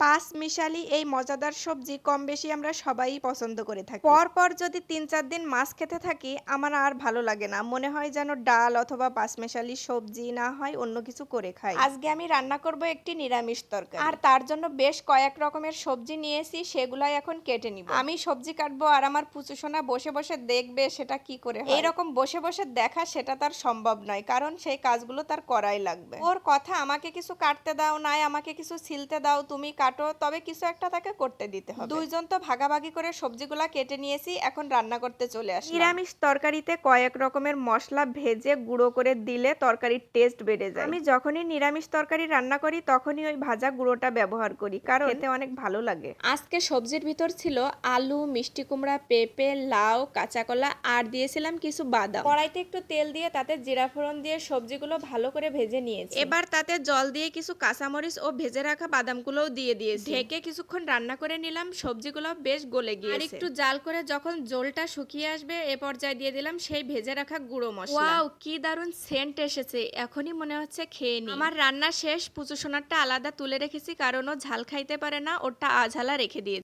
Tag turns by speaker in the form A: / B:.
A: পাঁচ মিশালি এই মজাদার সবজি কম বেশি আমরা সবাই পছন্দ করে থাকি। পর পর যদি তিন চার দিন মাছ খেতে থাকি আমার আর ভালো লাগে না। মনে হয় যেন ডাল অথবা পাঁচ মিশালি সবজি না হয় অন্য কিছু করে খাই। আজকে আমি রান্না করব একটি নিরামিষ তরকারি। আর তার জন্য বেশ কয়েক রকমের সবজি নিয়েছি সেগুলাই এখন কেটে নিব। আমি সবজি কাটবো আর আমার পুচুসোনা বসে বসে দেখবে সেটা কি করে। এইরকম বসে বসে দেখা সেটা তার সম্ভব নয় কারণ সেই কাজগুলো তার করাই লাগবে। ওর কথা আমাকে কিছু কাটতে দাও নাই আমাকে কিছু ছিলতে দাও তুমি কাটো তবে কিছু একটা তাকে করতে দিতে হবে। দুইজন তো ভাগাভাগি করে সবজিগুলা কেটে নিয়েছি এখন রান্না করতে চলে আসি নিরামিষ তরকারিতে কয়েক রকমের মশলা ভেজে গুঁড়ো করে দিলে তরকারির টেস্ট বেড়ে যায়। আমি যখনই নিরামিষ তরকারি রান্না করি তখনই ওই ভাজা গুঁড়োটা ব্যবহার করি কারণ খেতে অনেক ভালো লাগে। আজকে সবজির ভিতর ছিল আলু মিষ্টি কুমড়া পেঁপে লাউ কাঁচা কলা আর দিয়েছিলাম কিছু বাদাম। কড়াইতে একটু তেল দিয়ে তাতে জিরা ফোড়ন দিয়ে সবজিগুলো ভালো করে ভেজে নিয়েছি। এবার তাতে জল দিয়ে কিছু কাঁচামরিচ ও ভেজে রাখা বাদামগুলোও দিয়ে দিয়েছি। ঢেকে কিছুক্ষণ রান্না করে নিলাম সবজিগুলো বেশ গলে গিয়েছে। আর একটু জাল করে যখন জলটা শুকিয়ে আসবে এ পর্যায়ে দিয়ে দিলাম সেই ভেজে রাখা গুঁড়ো মশলা। ওয়াও কি দারুণ সেন্ট এসেছে এখনই মনে হচ্ছে খেয়ে নি আমার রান্না শেষ পুচু সোনারটা আলাদা তুলে রেখেছি কারণ ও ঝাল খাইতে পারে না ওরটা আঝালা রেখে দিয়েছি